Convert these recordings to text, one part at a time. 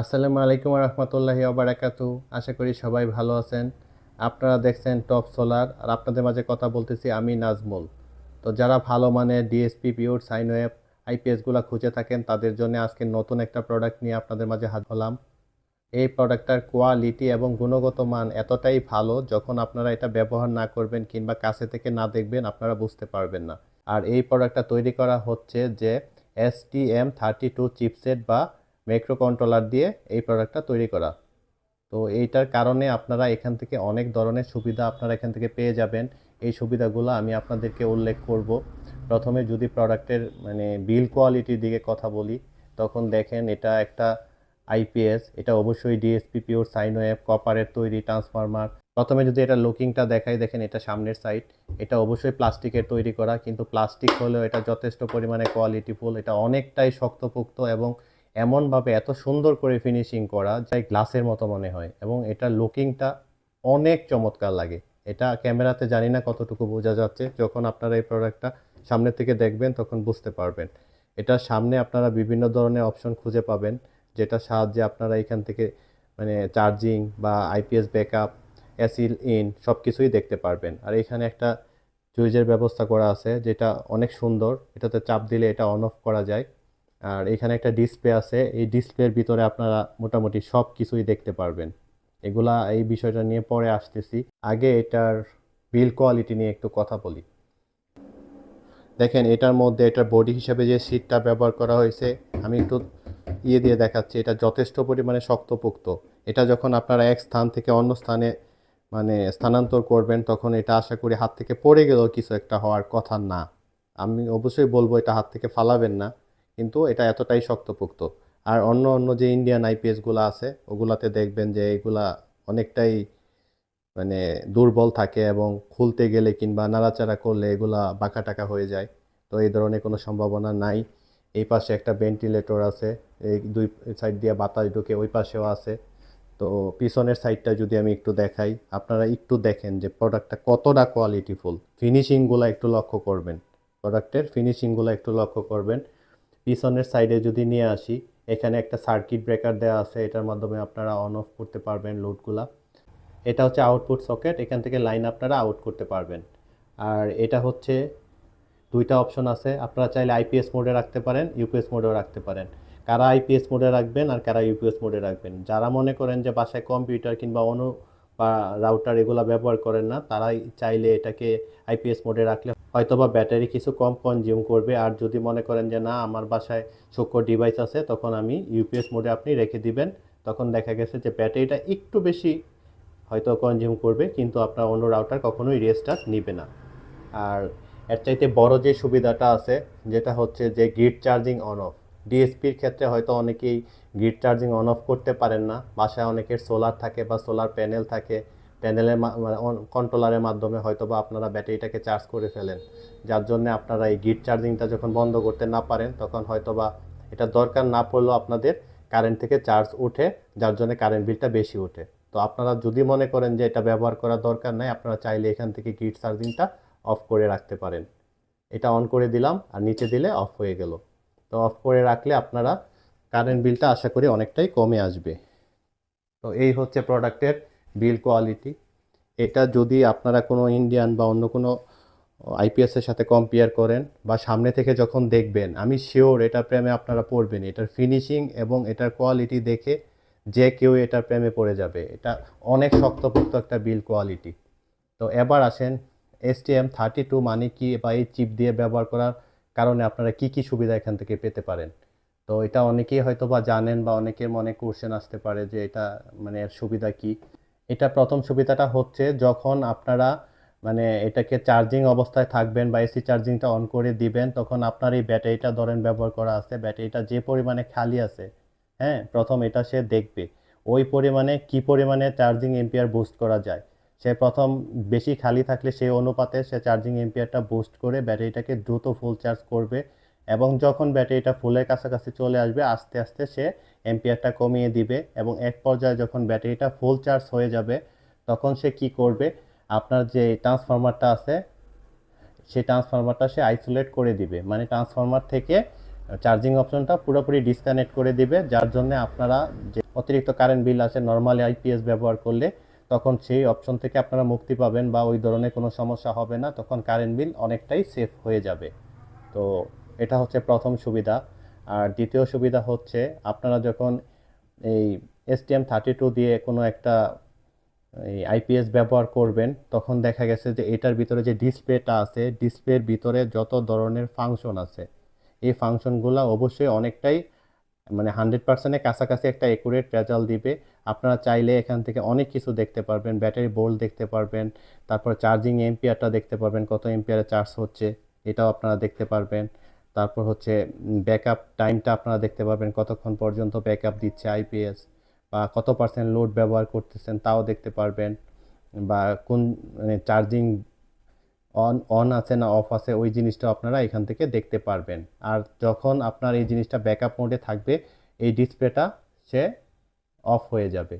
আসসালামু আলাইকুম রহমতুল্লাহি ওবারাকাতু আশা করি সবাই ভালো আছেন। আপনারা দেখছেন টপ সোলার, আর আপনাদের মাঝে কথা বলতেছি আমি নাজমুল। তো যারা ভালো মানের ডিএসপি পিওর সাইন ওয়েব আইপিএসগুলো খুঁজে থাকেন, তাদের জন্য আজকে নতুন একটা প্রোডাক্ট নিয়ে আপনাদের মাঝে হাত হলাম। এই প্রোডাক্টটার কোয়ালিটি এবং গুণগত মান এতটাই ভালো, যখন আপনারা এটা ব্যবহার না করবেন কিংবা কাছে থেকে না দেখবেন, আপনারা বুঝতে পারবেন না। আর এই প্রোডাক্টটা তৈরি করা হচ্ছে যে S T M thirty two chipset বা মাইক্রো কন্ট্রোলার দিয়ে এই প্রোডাক্টটা তৈরি করা। তো এইটার কারণে আপনারা এখান থেকে অনেক ধরনের সুবিধা আপনারা এখান থেকে পেয়ে যাবেন। এই সুবিধাগুলো আমি আপনাদেরকে উল্লেখ করব। প্রথমে যদি প্রোডাক্টের মানে বিল কোয়ালিটির দিকে কথা বলি, তখন দেখেন এটা একটা আইপিএস এটা অবশ্যই ডিএসপি পিওর সাইন ওয়েভ কপারের তৈরি ট্রান্সফরমার প্রথমে যদি এটা লুকিংটা দেখাই, দেখেন এটা সামনের সাইড এটা অবশ্যই প্লাস্টিকের তৈরি করা, কিন্তু প্লাস্টিক হলেও এটা যথেষ্ট পরিমাণে কোয়ালিটিফুল এটা অনেকটাই শক্তপোক্ত এবং এমনভাবে এত সুন্দর করে ফিনিশিং করা যাই গ্লাসের মতো মনে হয় এবং এটার লুকিংটা অনেক চমৎকার লাগে। এটা ক্যামেরাতে জানি না কতটুকু বোঝা যাচ্ছে। যখন আপনারা এই প্রোডাক্টটা সামনে থেকে দেখবেন, তখন বুঝতে পারবেন। এটার সামনে আপনারা বিভিন্ন ধরনের অপশন খুঁজে পাবেন যেটা সাহায্যে আপনারা এখান থেকে মানে চার্জিং বা আইপিএস ব্যাকআপ অ্যাসিল ইন সব কিছুই দেখতে পারবেন। আর এখানে একটা সুইচের ব্যবস্থা করা আছে, যেটা অনেক সুন্দর। এটাতে চাপ দিলে এটা অন অফ করা যায়। আর এখানে একটা ডিসপ্লে আছে। এই ডিসপ্লের ভিতরে আপনারা মোটামুটি সব কিছুই দেখতে পারবেন। এগুলা এই বিষয়টা নিয়ে পরে আসতেছি। আগে এটার বিল কোয়ালিটি নিয়ে একটু কথা বলি। দেখেন, এটার মধ্যে এটার বডি হিসাবে যে সিটটা ব্যবহার করা হয়েছে, আমি একটু ইয়ে দিয়ে দেখাচ্ছি। এটা যথেষ্ট পরিমাণে শক্তপোক্ত। এটা যখন আপনারা এক স্থান থেকে অন্য স্থানে মানে স্থানান্তর করবেন, তখন এটা আশা করি হাত থেকে পড়ে গেলেও কিছু একটা হওয়ার কথা না। আমি অবশ্যই বলব, এটা হাত থেকে ফালাবেন না। কিন্তু এটা এতটাই শক্তপোক্ত। আর অন্য অন্য যে ইন্ডিয়ান আইপিএসগুলো আছে, ওগুলাতে দেখবেন যে এগুলা অনেকটাই মানে দুর্বল থাকে এবং খুলতে গেলে কিংবা নাড়াচাড়া করলে এগুলা বাঁকা টাকা হয়ে যায়। তো এই ধরনের কোনো সম্ভাবনা নাই। এই পাশে একটা ভেন্টিলেটর আছে, এই দুই সাইড দিয়ে বাতাস ঢুকে ওই পাশেও আছে। তো পিছনের সাইডটা যদি আমি একটু দেখাই, আপনারা একটু দেখেন যে প্রোডাক্টটা কতটা কোয়ালিটিফুল ফিনিশিংগুলো একটু লক্ষ্য করবেন। প্রোডাক্টের ফিনিশিংগুলো একটু লক্ষ্য করবেন। পিছনের সাইডে যদি নিয়ে আসি, এখানে একটা সার্কিট ব্রেকার দেওয়া আছে, এটার মাধ্যমে আপনারা অন অফ করতে পারবেন লোডগুলা এটা হচ্ছে আউটপুট সকেট এখান থেকে লাইন আপনারা আউট করতে পারবেন। আর এটা হচ্ছে দুইটা অপশন আছে, আপনারা চাইলে আইপিএস মোডে রাখতে পারেন ইউপিএস মোডেও রাখতে পারেন। কারা আইপিএস মোডে রাখবেন আর কারা ইউপিএস মোডে রাখবেন? যারা মনে করেন যে বাসায় কম্পিউটার কিংবা অনু বা রাউটার এগুলো ব্যবহার করেন না, তারাই চাইলে এটাকে আইপিএস মোডে রাখলে হয়তোবা ব্যাটারি কিছু কম কনজিউম করবে। আর যদি মনে করেন যে, না, আমার বাসায় সূক্ষ্ম ডিভাইস আছে, তখন আমি ইউপিএস মোডে আপনি রেখে দিবেন। তখন দেখা গেছে যে, ব্যাটারিটা একটু বেশি হয়তো কনজিউম করবে, কিন্তু আপনার অন্য রাউটার কখনোই রেস্টার্ট নিবে না। আর এর চাইতে বড় যে সুবিধাটা আছে, যেটা হচ্ছে যে গ্রিড চার্জিং অন অফ ডিএসপির ক্ষেত্রে হয়তো অনেকেই গ্রিড চার্জিং অন অফ করতে পারেন না। বাসায় অনেকের সোলার থাকে বা সোলার প্যানেল থাকে। প্যানেলের কন্ট্রোলারের মাধ্যমে হয়তো বা আপনারা ব্যাটারিটাকে চার্জ করে ফেলেন। যার জন্য আপনারা এই গ্রিড চার্জিংটা যখন বন্ধ করতে না পারেন, তখন হয়তো বা এটা দরকার না পড়লেও আপনাদের কারেন্ট থেকে চার্জ ওঠে, যার জন্য কারেন্ট বিলটা বেশি ওঠে। তো আপনারা যদি মনে করেন যে এটা ব্যবহার করার দরকার নাই, আপনারা চাইলে এখান থেকে গ্রিড চার্জিংটা অফ করে রাখতে পারেন। এটা অন করে দিলাম, আর নিচে দিলে অফ হয়ে গেল। তো অফ করে রাখলে আপনারা কারেন্ট বিলটা আশা করি অনেকটাই কমে আসবে। তো এই হচ্ছে প্রোডাক্টের বিল কোয়ালিটি এটা যদি আপনারা কোনো ইন্ডিয়ান বা অন্য কোনো আইপিএসের সাথে কম্পেয়ার করেন বা সামনে থেকে যখন দেখবেন, আমি শিওর এটার প্রেমে আপনারা পড়বেন। এটার ফিনিশিং এবং এটার কোয়ালিটি দেখে যে কেউ এটার প্রেমে পড়ে যাবে। এটা অনেক শক্তপোক্ত একটা বিল কোয়ালিটি তো এবার আসেন S T M thirty two মানে কি বা এই চিপ দিয়ে ব্যবহার করার কারণে আপনারা কি কি সুবিধা এখান থেকে পেতে পারেন? তো এটা অনেকেই হয়তো বা জানেন বা অনেকের মনে কোশ্চেন আসতে পারে যে এটা মানে এর সুবিধা কি? এটা প্রথম সুবিধাটা হচ্ছে যখন আপনারা মানে এটাকে চার্জিং অবস্থায় থাকবেন বা এসি চার্জিংটা অন করে দিবেন, তখন আপনার এই ব্যাটারিটা ধরেন ব্যবহার করা আছে, ব্যাটারিটা যে পরিমাণে খালি আছে হ্যাঁ প্রথম এটা সে দেখবে। ওই পরিমাণে কি পরিমাণে চার্জিং এম্পিয়ার বুস্ট করা যায়? সে প্রথম বেশি খালি থাকলে সেই অনুপাতে সে চার্জিং এম্পিয়ারটা বুস্ট করে ব্যাটারিটাকে দ্রুত ফুল চার্জ করবে এবং যখন ব্যাটারিটা ফুলের কাছাকাছি চলে আসবে, আস্তে আস্তে সে এম্পিয়ারটা কমিয়ে দিবে এবং এক পর্যায়ে যখন ব্যাটারিটা ফুল চার্জ হয়ে যাবে, তখন সে কি করবে? আপনার যে ট্রান্সফরমারটা আছে সেই ট্রান্সফরমারটা সে আইসোলেট করে দিবে। মানে ট্রান্সফরমার থেকে চার্জিং অপশনটা পুরোপুরি ডিসকানেক্ট করে দিবে, যার জন্য আপনারা যে অতিরিক্ত কারেন্ট বিল আছে নর্মালি আইপিএস ব্যবহার করলে তখন সেই অপশন থেকে আপনারা মুক্তি পাবেন বা ওই ধরনের কোনো সমস্যা হবে না, তখন কারেন্ট বিল অনেকটাই সেফ হয়ে যাবে। তো এটা হচ্ছে প্রথম সুবিধা। আর দ্বিতীয় সুবিধা হচ্ছে আপনারা যখন এই এসটিএম থার্টি টু দিয়ে কোনো একটা এই আইপিএস ব্যবহার করবেন, তখন দেখা গেছে যে এটার ভিতরে যে ডিসপ্লেটা আছে ডিসপ্লের ভিতরে যত ধরনের ফাংশন আছে, এই ফাংশনগুলো অবশ্যই অনেকটাই মানে হান্ড্রেড পার্সেন্টের কাছাকাছি একটা একুরেট রেজাল্ট দিবে। আপনারা চাইলে এখান থেকে অনেক কিছু দেখতে পারবেন, ব্যাটারি বোল্ট দেখতে পারবেন, তারপর চার্জিং এম্পিয়ারটা দেখতে পারবেন, কত এম্পিয়ারে চার্জ হচ্ছে, এটাও আপনারা দেখতে পারবেন। তারপর হচ্ছে ব্যাকআপ টাইমটা আপনারা দেখতে পারবেন, কতক্ষণ পর্যন্ত ব্যাকআপ দিচ্ছে আইপিএস, বা কত পার্সেন্ট লোড ব্যবহার করতেছেন তাও দেখতে পারবেন, বা কোন মানে চার্জিং অন অন আছে না অফ আছে, ওই জিনিসটা আপনারা এখান থেকে দেখতে পারবেন। আর যখন আপনার এই জিনিসটা ব্যাকআপ মোডে থাকবে, এই ডিসপ্লেটা সে অফ হয়ে যাবে।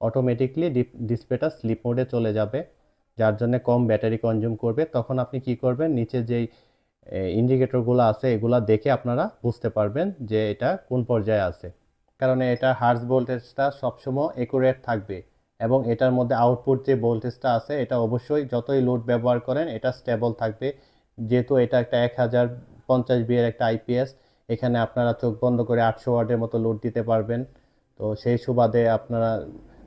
অটোমেটিকলি ডিসপ্লেটা স্লিপ মোডে চলে যাবে, যার জন্য কম ব্যাটারি কনজিউম করবে। তখন আপনি কি করবেন, নিচে যেই ইন্ডিকেটরগুলো আছে, এগুলা দেখে আপনারা বুঝতে পারবেন যে এটা কোন পর্যায়ে আছে। কারণ এটা হার্স ভোল্টেজটা সবসময় একুরেট থাকবে এবং এটার মধ্যে আউটপুট যে ভোল্টেজটা আছে, এটা অবশ্যই যতই লোড ব্যবহার করেন, এটা স্টেবল থাকবে। যেহেতু এটা একটা এক হাজার পঞ্চাশ বিয়ের একটা আইপিএস এখানে আপনারা চোখ বন্ধ করে আটশো ওয়ার্ডের মতো লোড দিতে পারবেন। তো সেই সুবাদে আপনারা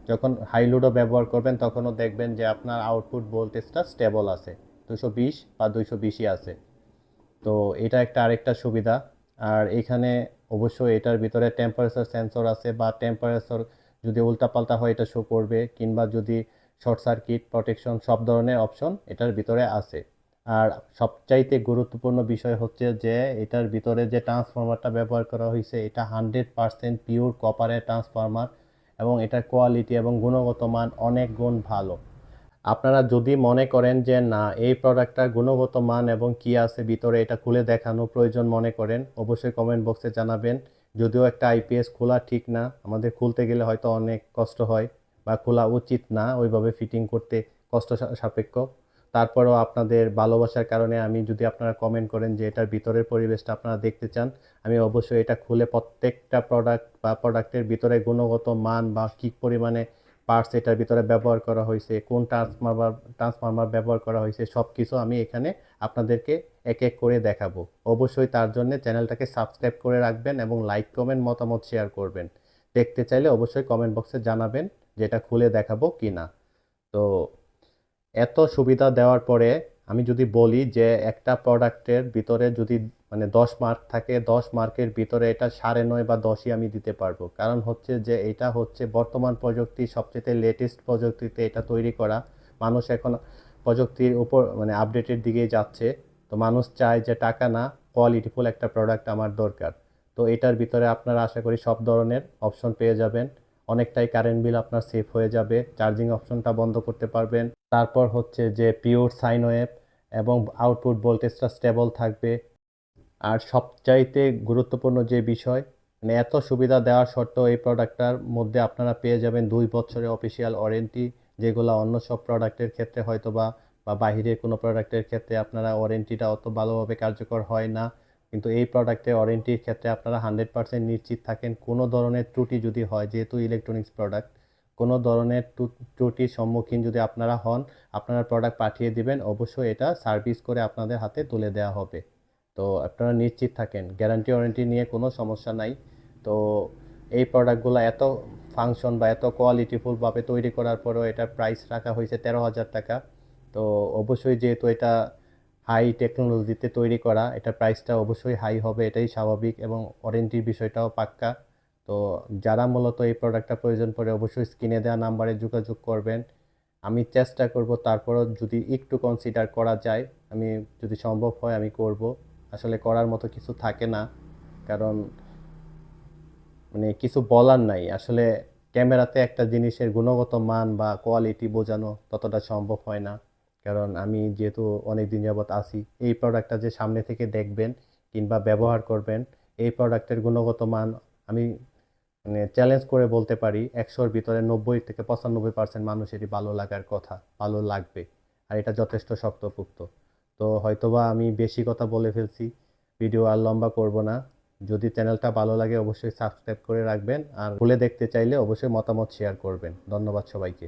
যখন হাই লোডও ব্যবহার করবেন, তখনও দেখবেন যে আপনার আউটপুট ভোল্টেজটা স্টেবল আছে। দুশো বিশ বা দুইশো বিশই আছে। তো এটা একটা আরেকটা সুবিধা। আর এখানে অবশ্যই এটার ভিতরে টেম্পারেচার সেন্সর আছে বা টেম্পারেচার যদি উল্টাপাল্টা হয়, এটা শো করবে। কিংবা যদি শর্ট সার্কিট প্রোটেকশন সব ধরনের অপশন এটার ভিতরে আছে। আর সবচাইতে গুরুত্বপূর্ণ বিষয় হচ্ছে যে, এটার ভিতরে যে ট্রান্সফরমারটা ব্যবহার করা হয়েছে, এটা হান্ড্রেড পারসেন্ট পিওর কপারের ট্রান্সফরমার এবং এটার কোয়ালিটি এবং গুণগত মান অনেক গুণ ভালো। আপনারা যদি মনে করেন যে, না, এই প্রোডাক্টটার গুণগত মান এবং কি আছে ভিতরে এটা খুলে দেখানো প্রয়োজন, মনে করেন, অবশ্যই কমেন্ট বক্সে জানাবেন। যদিও একটা আইপিএস খোলা ঠিক না, আমাদের খুলতে গেলে হয়তো অনেক কষ্ট হয় বা খোলা উচিত না ওইভাবে ফিটিং করতে কষ্ট সাপেক্ষ। তারপরেও আপনাদের ভালোবাসার কারণে আমি যদি আপনারা কমেন্ট করেন যে এটার ভিতরের পরিবেশটা আপনারা দেখতে চান, আমি অবশ্যই এটা খুলে প্রত্যেকটা প্রোডাক্ট বা প্রোডাক্টের ভিতরে গুণগত মান বা কী পরিমাণে পার্টস এটার ভিতরে ব্যবহার করা হয়েছে, কোন ট্রান্সফরমার ট্রান্সফরমার ব্যবহার করা হয়েছে সব কিছু আমি এখানে আপনাদেরকে এক এক করে দেখাবো। অবশ্যই তার জন্য চ্যানেলটাকে সাবস্ক্রাইব করে রাখবেন এবং লাইক কমেন্ট মতামত শেয়ার করবেন। দেখতে চাইলে অবশ্যই কমেন্ট বক্সে জানাবেন যেটা খুলে দেখাবো কি না তো এত সুবিধা দেওয়ার পরে আমি যদি বলি যে একটা প্রোডাক্টের ভিতরে যদি মানে দশ মার্ক থাকে, দশ মার্কের ভিতরে এটা সাড়ে নয় বা দশই আমি দিতে পারব। কারণ হচ্ছে যে এটা হচ্ছে বর্তমান প্রযুক্তি, সবচেয়ে লেটেস্ট প্রযুক্তিতে এটা তৈরি করা। মানুষ এখন প্রযুক্তির উপর মানে আপডেটের দিকেই যাচ্ছে। তো মানুষ চায় যে টাকা না কোয়ালিটিফুল একটা প্রোডাক্ট আমার দরকার। তো এটার ভিতরে আপনারা আশা করি সব ধরনের অপশন পেয়ে যাবেন। অনেকটাই কারেন্ট বিল আপনার সেভ হয়ে যাবে চার্জিং অপশনটা বন্ধ করতে পারবেন। তারপর হচ্ছে যে পিওর সাইন ওয়েভ এবং আউটপুট ভোল্টেজটা স্টেবল থাকবে। আর সবচাইতে গুরুত্বপূর্ণ যে বিষয় মানে এত সুবিধা দেওয়ার সত্ত্বেও এই প্রোডাক্টটার মধ্যে আপনারা পেয়ে যাবেন দুই বছরের অফিসিয়াল ওয়ারেন্টি যেগুলো অন্য সব প্রোডাক্টের ক্ষেত্রে হয়তো বা বা বাহিরের কোনো প্রোডাক্টের ক্ষেত্রে আপনারা ওয়ারেন্টিটা অত ভালোভাবে কার্যকর হয় না। কিন্তু এই প্রোডাক্টের ওয়ারেন্টির ক্ষেত্রে আপনারা হান্ড্রেড পার্সেন্ট নিশ্চিত থাকেন, কোনো ধরনের ত্রুটি যদি হয়, যেহেতু ইলেকট্রনিক্স প্রোডাক্ট কোনো ধরনের ত্রুটির সম্মুখীন যদি আপনারা হন, আপনারা প্রোডাক্ট পাঠিয়ে দিবেন, অবশ্যই এটা সার্ভিস করে আপনাদের হাতে তুলে দেওয়া হবে। তো আপনারা নিশ্চিত থাকেন গ্যারান্টি ওয়ারেন্টি নিয়ে কোনো সমস্যা নাই। তো এই প্রোডাক্টগুলো এত ফাংশন বা এত কোয়ালিটিফুলভাবে তৈরি করার পরেও এটা প্রাইস রাখা হয়েছে তেরো হাজার টাকা। তো অবশ্যই যেহেতু এটা হাই টেকনোলজিতে তৈরি করা, এটা প্রাইসটা অবশ্যই হাই হবে, এটাই স্বাভাবিক এবং ওয়ারেন্টির বিষয়টাও পাক্কা। তো যারা মূলত এই প্রোডাক্টটা প্রয়োজন পড়ে অবশ্যই স্ক্রিনে দেওয়া নাম্বারে যোগাযোগ করবেন। আমি চেষ্টা করব তারপরও যদি একটু কনসিডার করা যায়, আমি যদি সম্ভব হয় আমি করব। আসলে করার মতো কিছু থাকে না, কারণ মানে কিছু বলার নাই। আসলে ক্যামেরাতে একটা জিনিসের গুণগত মান বা কোয়ালিটি বোঝানো ততটা সম্ভব হয় না। কারণ আমি যেহেতু অনেক দিন যাবৎ আছি, এই প্রোডাক্টটা যে সামনে থেকে দেখবেন কিংবা ব্যবহার করবেন, এই প্রোডাক্টের গুণগত মান আমি মানে চ্যালেঞ্জ করে বলতে পারি, একশোর ভিতরে নব্বই থেকে পঁচানব্বই পার্সেন্ট মানুষেরই ভালো লাগার কথা, ভালো লাগবে। আর এটা যথেষ্ট শক্তপুক্ত। তো হয়তোবা আমি বেশি কথা বলে ফেলছি ভিডিও আর লম্বা করব না। যদি চ্যানেলটা ভালো লাগে অবশ্যই সাবস্ক্রাইব করে রাখবেন, আর খুলে দেখতে চাইলে অবশ্যই মতামত শেয়ার করবেন। ধন্যবাদ সবাইকে।